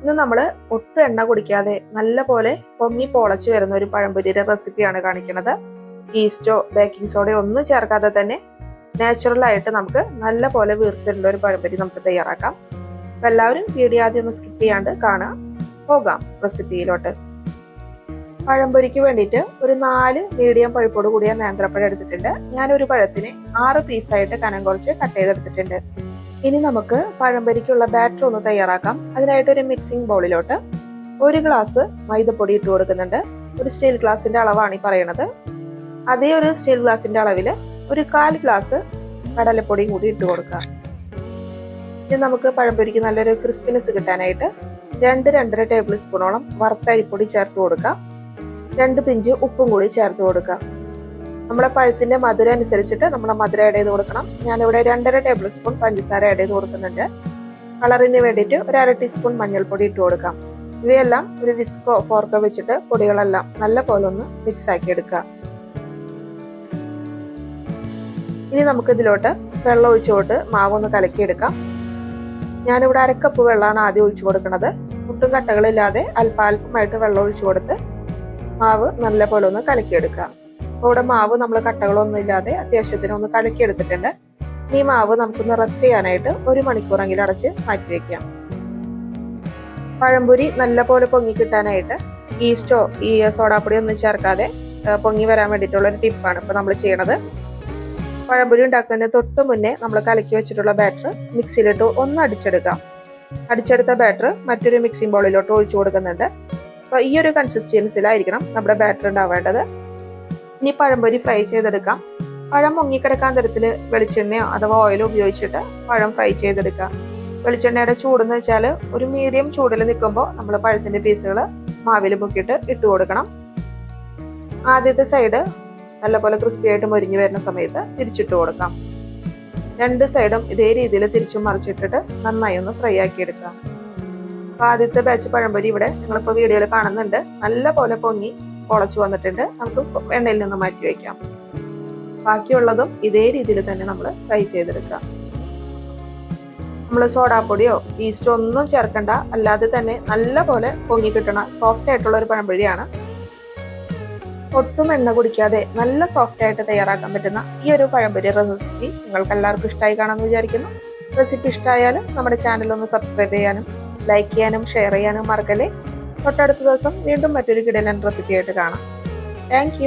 ഇന്ന് നമ്മൾ ഒട്ടും എണ്ണ കുടിക്കാതെ നല്ല പോലെ പൊങ്ങി പൊളച്ച് വരുന്ന ഒരു പഴംപൊരിയുടെ റെസിപ്പിയാണ് കാണിക്കുന്നത്. ഈസ്റ്റോ ബേക്കിംഗ് സോഡയോ ഒന്നും ചേർക്കാതെ തന്നെ നാച്ചുറൽ ആയിട്ട് നമുക്ക് നല്ല പോലെ വീർത്തിട്ടുള്ള ഒരു പഴംപൊരി നമുക്ക് തയ്യാറാക്കാം. അപ്പൊ എല്ലാവരും വീഡിയോ ആദ്യം ഒന്ന് സ്കിപ്പ് ചെയ്യാണ്ട് കാണാം. പോകാം റെസിപ്പിയിലോട്ട്. പഴംപൊരിക്ക് വേണ്ടിയിട്ട് ഒരു നാല് മീഡിയം പഴുപ്പോട് കൂടിയ നേന്ത്രപ്പഴം എടുത്തിട്ടുണ്ട്. ഞാൻ ഒരു പഴത്തിന് ആറ് പീസായിട്ട് കനം കുറച്ച് കട്ട് ചെയ്തെടുത്തിട്ടുണ്ട്. ഇനി നമുക്ക് പഴംപരിക്കുള്ള ബാറ്റർ ഒന്ന് തയ്യാറാക്കാം. അതിനായിട്ട് ഒരു മിക്സിംഗ് ബൗളിലോട്ട് ഒരു ഗ്ലാസ് മൈദപ്പൊടി ഇട്ട് കൊടുക്കുന്നുണ്ട്. ഒരു സ്റ്റീൽ ഗ്ലാസിന്റെ അളവാണ് ഈ പറയണത്. അതേ ഒരു സ്റ്റീൽ ഗ്ലാസിന്റെ അളവിൽ ഒരു കാൽ ഗ്ലാസ് കടലപ്പൊടിയും കൂടി ഇട്ട് കൊടുക്കുക. ഇനി നമുക്ക് പഴംപൊരിക്ക് നല്ലൊരു ക്രിസ്പിനെസ് കിട്ടാനായിട്ട് രണ്ട് രണ്ടര ടേബിൾ സ്പൂണോളം വറുത്ത അരിപ്പൊടി ചേർത്ത് കൊടുക്കാം. രണ്ട് പിഞ്ച് ഉപ്പും കൂടി ചേർത്ത് കൊടുക്കാം. നമ്മളെ പഴത്തിന്റെ മധുരം അനുസരിച്ചിട്ട് നമ്മൾ മധുരം ആഡ് ചെയ്ത് കൊടുക്കണം. ഞാനിവിടെ രണ്ടര ടേബിൾ സ്പൂൺ പഞ്ചസാര ആഡ് ചെയ്ത് കൊടുക്കുന്നുണ്ട്. കളറിന് വേണ്ടിയിട്ട് ഒരു അര ടീസ്പൂൺ മഞ്ഞൾപ്പൊടി ഇട്ട് കൊടുക്കാം. ഇവയെല്ലാം ഒരു വിസ്കോ ഫോർക്കോ വെച്ചിട്ട് പൊടികളെല്ലാം നല്ല പോലെ ഒന്ന് മിക്സ് ആക്കി എടുക്കുക. ഇനി നമുക്ക് ഇതിലോട്ട് വെള്ളം ഒഴിച്ചുകൊണ്ട് മാവ് ഒന്ന് കലക്കിയെടുക്കാം ഞാനിവിടെ അരക്കപ്പ് വെള്ളമാണ് ആദ്യം ഒഴിച്ചു കൊടുക്കുന്നത്. ഒട്ടും കട്ടകളില്ലാതെ അല്പാൽപമായിട്ട് വെള്ളം ഒഴിച്ചു കൊടുത്ത് മാവ് നല്ല പോലെ ഒന്ന് കലക്കിയെടുക്കാം ഇവിടെ മാവ് നമ്മൾ കട്ടകളൊന്നും ഇല്ലാതെ അത്യാവശ്യത്തിന് ഒന്ന് കലക്കിയെടുത്തിട്ടുണ്ട്. ഈ മാവ് നമുക്കൊന്ന് റെസ്റ്റ് ചെയ്യാനായിട്ട് ഒരു മണിക്കൂറെങ്കിലും അടച്ച് മാറ്റി വെക്കാം പഴംപൊരി നല്ല പോലെ പൊങ്ങി കിട്ടാനായിട്ട് ഈസ്റ്റോ ഈ സോഡാപ്പൊടി ഒന്നും ചേർക്കാതെ പൊങ്ങി വരാൻ വേണ്ടിയിട്ടുള്ള ഒരു ടിപ്പാണ് ഇപ്പോൾ നമ്മൾ ചെയ്യണത്. പഴംപൊരി ഉണ്ടാക്കുന്നതിന് തൊട്ട് മുന്നേ നമ്മൾ കലക്കി വെച്ചിട്ടുള്ള ബാറ്റർ മിക്സിയിലിട്ട് ഒന്ന് അടിച്ചെടുക്കാം. അടിച്ചെടുത്ത ബാറ്റർ മറ്റൊരു മിക്സിംഗ് ബോളിലോട്ട് ഒഴിച്ചു കൊടുക്കുന്നുണ്ട്. അപ്പോൾ ഈ ഒരു കൺസിസ്റ്റൻസിലായിരിക്കണം നമ്മുടെ ബാറ്റർ ഉണ്ടാവേണ്ടത്. ഇനി പഴംപൊരി ഫ്രൈ ചെയ്തെടുക്കാം. പഴം മുങ്ങിക്കിടക്കാൻ തരത്തിൽ വെളിച്ചെണ്ണയോ അഥവാ ഓയിലോ ഉപയോഗിച്ചിട്ട് പഴം ഫ്രൈ ചെയ്തെടുക്കാം വെളിച്ചെണ്ണയുടെ ചൂടെന്ന് വെച്ചാൽ ഒരു മീഡിയം ചൂടിൽ നിൽക്കുമ്പോൾ നമ്മൾ പഴത്തിന്റെ പീസുകൾ മാവിൽ മുക്കിയിട്ട് ഇട്ട് കൊടുക്കണം. ആദ്യത്തെ സൈഡ് നല്ലപോലെ ക്രിസ്പി ആയിട്ട് മൊരിഞ്ഞു വരുന്ന സമയത്ത് തിരിച്ചിട്ട് കൊടുക്കാം. രണ്ട് സൈഡും ഇതേ രീതിയിൽ തിരിച്ചും മറിച്ചിട്ടിട്ട് നന്നായി ഒന്ന് ഫ്രൈ ആക്കിയെടുക്കാം അപ്പോൾ അപ്പൊ ആദ്യത്തെ ബാച്ച് പഴംപൊരി ഇവിടെ നിങ്ങളിപ്പോൾ വീഡിയോയിൽ കാണുന്നുണ്ട്. നല്ല പോലെ പൊങ്ങി പൊളച്ചു വന്നിട്ടുണ്ട്. നമുക്ക് എണ്ണയിൽ നിന്ന് മാറ്റി വയ്ക്കാം ബാക്കിയുള്ളതും ഇതേ രീതിയിൽ തന്നെ നമ്മൾ ഫ്രൈ ചെയ്തെടുക്കാം നമ്മൾ സോഡാപ്പൊടിയോ ഈസ്റ്റോ ഒന്നും ചേർക്കണ്ട. അല്ലാതെ തന്നെ നല്ല പോലെ പൊങ്ങി കിട്ടണ സോഫ്റ്റ് ആയിട്ടുള്ള ഒരു പഴംപൊഴിയാണ് ഒട്ടും എണ്ണ കുടിക്കാതെ നല്ല സോഫ്റ്റ് ആയിട്ട് തയ്യാറാക്കാൻ പറ്റുന്ന ഈ ഒരു പഴംപൊരി റെസിപ്പി നിങ്ങൾക്ക് എല്ലാവർക്കും ഇഷ്ടമായി കാണാമെന്ന് വിചാരിക്കുന്നു. റെസിപ്പി ഇഷ്ടമായാലും നമ്മുടെ ചാനൽ ഒന്ന് സബ്സ്ക്രൈബ് ചെയ്യാനും ലൈക്ക് ചെയ്യാനും ഷെയർ ചെയ്യാനും മറക്കല്ലേ. തൊട്ടടുത്ത ദിവസം വീണ്ടും മറ്റൊരു കിടലൻ റെസിപ്പിയായിട്ട് കാണാം. താങ്ക്